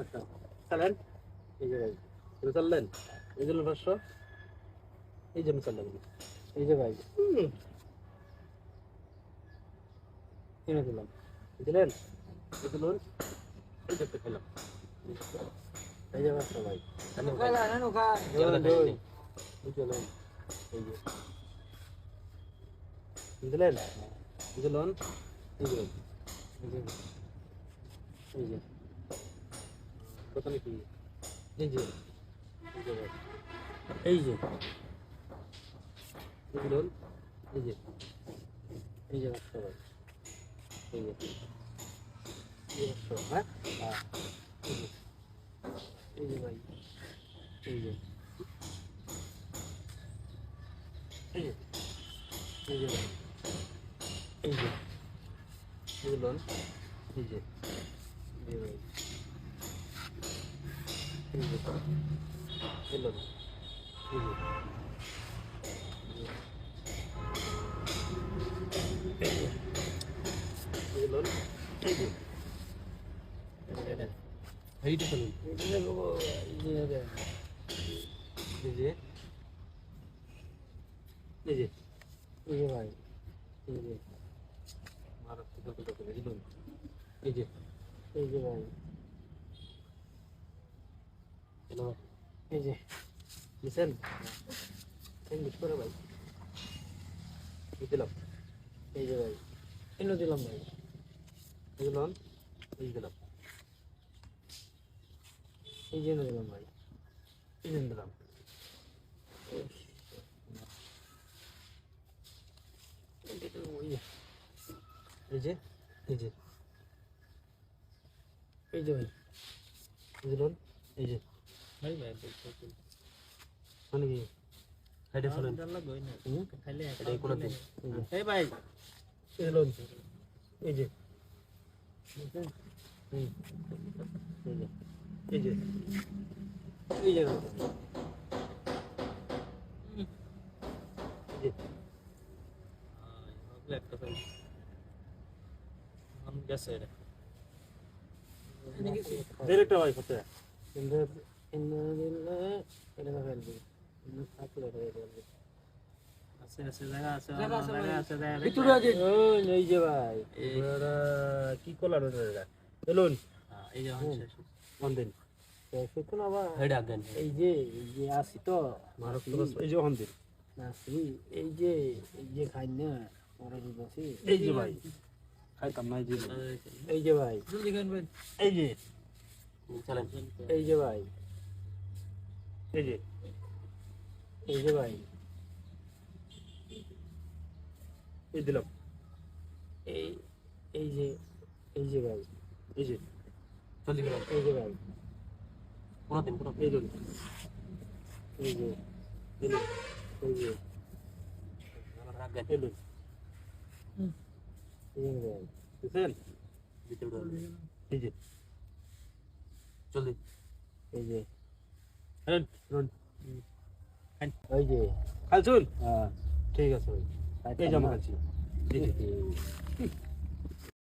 একটা চালেন এই যে ভাই এটা চাললেন? এই জন্য পাঁচশো? এই জন্য চাললেন। এই যে ভাই কিনে দিলাম। এই দিলেন এই দেখতে খেলাম। এই যে পাঁচশো ভাই। দিলেন, দিলেন। এই যে এই দিলেন এই যে। এই যে। প্রথমে কি এই যে এই যে ভাই। এই যে এই যে রাখতে ভাই এই যে এই হ্যাঁ হ্যাঁ যে ভাই এই যে এই যে এই যে ভাই এই যে এই যে এই এই যে এই যে এইটা এই যে এই যে ভাই যে মারাত্মক এই যে এই যে ভাই এই যে লিসেন ইংলিশ করে ভাই এই দিলাম এই যে ভাই এনে দিলাম ভাই এই দিলাম এই দিলাম এই যে এনে দিলাম ভাই এই যে এনে দিলাম এই যে এই যে এই যে ভাই বুঝলেন এই যে ভাই ভাই মানে কি? সাইডে চলেন হুম? এটা এই কোনাতে এই ভাই এলন এই যে। এই যে। এই যে। একটা ভাই আমি গেছে এটা। ডাইরেক্ট ভাই কত কি ওটা এটা এই যে হচ্ছে অন্দিন সেটা না আবার এই যে এই যে আসি তো এই যে অন্দিন আসি এই যে এই যে খাই না ওরা বসি এই যে ভাই খাইতাম না এই যে এই যে ভাই যে চলেন এই যে ভাই এই যে এই যে ভাই। এই দিলাম। এই। এই যে এই যে ভাই এই যে। জলদি খান এই যে ভাই। পুরো দিন পুরো এই যে এই যে এই যে এই যে। এই যে ভাই বুঝছেন ভিতরে এই যে। জলদি এই ওই যে। খালছুন হ্যাঁ। ঠিক আছে ভাই। এই আমার কাছে। দেখি।